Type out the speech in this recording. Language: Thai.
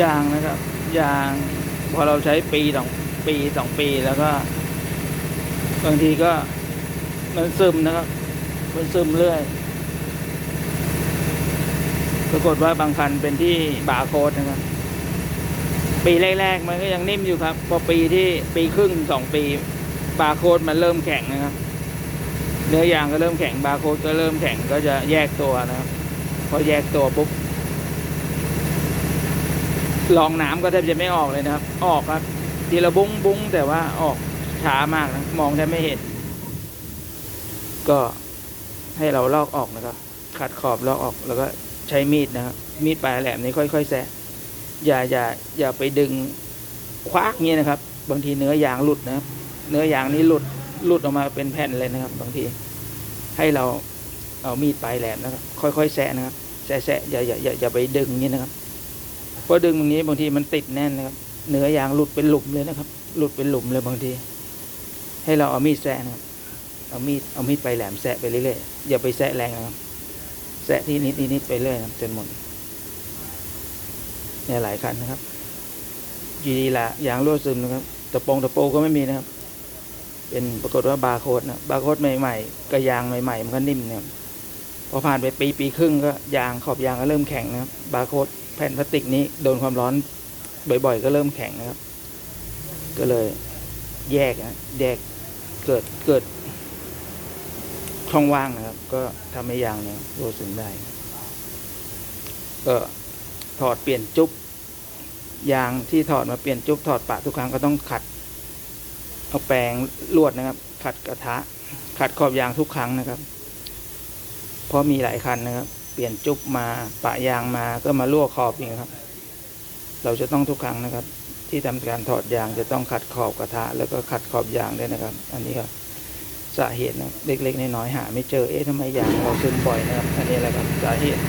ยางนะครับ ยางพอเราใช้ปีสองปีสองปีแล้วก็ บางทีก็มันซึมนะครับ มันซึมเรื่อย ปรากฏว่าบางคันเป็นที่บาโคดนะครับ ปีแรกๆมันก็ยังนิ่มอยู่ครับ พอปีที่ปีครึ่งสองปี บาโคดมันเริ่มแข็งนะครับ เนื้อยางก็เริ่มแข็งบาโคดก็เริ่มแข็งก็จะแยกตัวนะครับ พอแยกตัวปุ๊บ ลองน้ำก็แทบจะไม่ออกเลยนะครับ ออกครับทีละบุ้งบุ้งแต่ว่าออกช้ามากนะมองแทบไม่เห็น ก็ให้เราลอกออกนะครับขัดขอบลอกออกแล้วก็ใช้มีดนะครับมีดปลายแหลมนี้ค่อยๆแซะอย่าอย่าอย่าไปดึงควักเงี้ยนะครับ บางทีเนื้อยางหลุดนะครับเนื้อยางนี้หลุดหลุดออกมาเป็นแผ่นเลยนะครับ บางทีให้เราเอามีดปลายแหลมนะครับ ค่อยๆแซะนะครับแซะแซะอย่าอย่าอย่าอย่าไปดึงเงี้ยนะครับ เพราะดึงตรงนี้บางทีมันติดแน่นนะครับเนื้อยางหลุดเป็นหลุมเลยนะครับ หลุดเป็นหลุมเลยบางที ให้เราเอามีดแซะนะครับเอามีดเอามีดไปแหลมแซะไปเรื่อยๆอย่าไปแซะแรงนะครับแซะที่นิดนิดๆไปเรื่อยนะครับจนหมดเนี่ยหลายคันนะครับยีดีละยางรั่วซึมนะครับตะปงตะโปก็ไม่มีนะครับ เป็นปรากฏว่าบาร์โค้ดนะบาร์โค้ดใหม่ๆกับยางใหม่ๆมันก็นิ่มเนะครับพอผ่านไปปีปีครึ่งก็ยางขอบยางก็เริ่มแข็งนะครับบาร์โค้ด แผ่นพลาสติกนี้โดนความร้อนบ่อย ๆ ก็เริ่มแข็งนะครับ ก็เลยแยกนะแยกเกิดเกิดช่องว่างนะครับ ก็ทำให้ยางเนี่ยรั่วซึมได้ ก็ถอดเปลี่ยนจุ๊บยางที่ถอดมาเปลี่ยนจุ๊บถอดปะทุกครั้งก็ต้องขัด เอาแปรงลวดนะครับ ขัดกระทะ ขัดขอบยางทุกครั้งนะครับ เพราะมีหลายคันนะครับ เปลี่ยนจุ๊บมาปะยางมาก็มาลวกขอบอีกครับ เราจะต้องทุกครั้งนะครับ ที่ทำการถอดยางจะต้องขัดขอบกระทะ แล้วก็ขัดขอบยางด้วยนะครับ อันนี้ครับสาเหตุนะเล็กๆน้อยๆหา ไม่เจอเอ๊ะทำไมยางเราซึมบ่อยนะครับ อันนี้แหละครับสาเหตุ